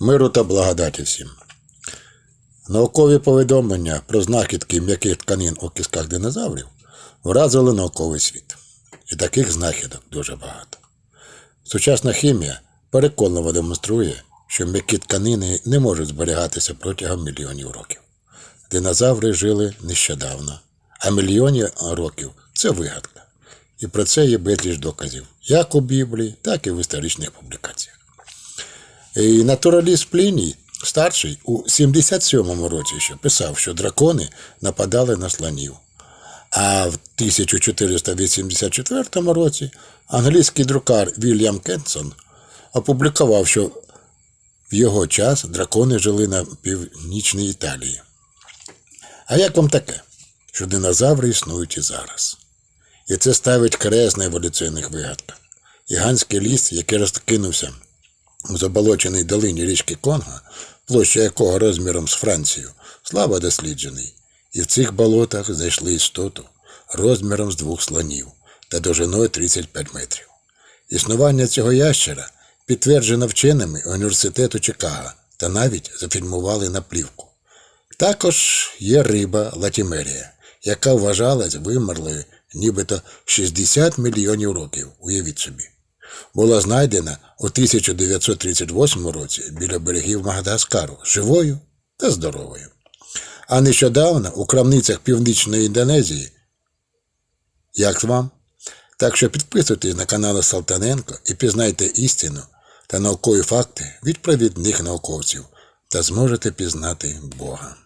Миру та благодаті всім. Наукові повідомлення про знахідки м'яких тканин у кістках динозаврів вразили науковий світ. І таких знахідок дуже багато. Сучасна хімія переконливо демонструє, що м'які тканини не можуть зберігатися протягом мільйонів років. Динозаври жили нещодавно, а мільйони років це вигадка. І про це є безліч доказів як у Біблії, так і в історичних публікаціях. І натураліст Пліній старший у 77-му році ще писав, що дракони нападали на слонів. А в 1484 році англійський друкар Вільям Кенсон опублікував, що в його час дракони жили на північній Італії. А як вам таке, що динозаври існують і зараз? І це ставить крест на еволюційних вигадках. Гігантський ліс, який розкинувся у заболоченій долині річки Конго, площа якого розміром з Францію, слабо досліджений, і в цих болотах знайшли істоту розміром з двох слонів та довжиною 35 метрів. Існування цього ящера підтверджено вченими університету Чикаго та навіть зафільмували на плівку. Також є риба Латімерія, яка вважалась вимерлою нібито 60 мільйонів років, уявіть собі. Була знайдена у 1938 році біля берегів Мадагаскару живою та здоровою. А нещодавно у крамницях Північної Індонезії. Як вам? Так що підписуйтесь на канал Салтаненко і пізнайте істину та наукові факти від провідних науковців та зможете пізнати Бога.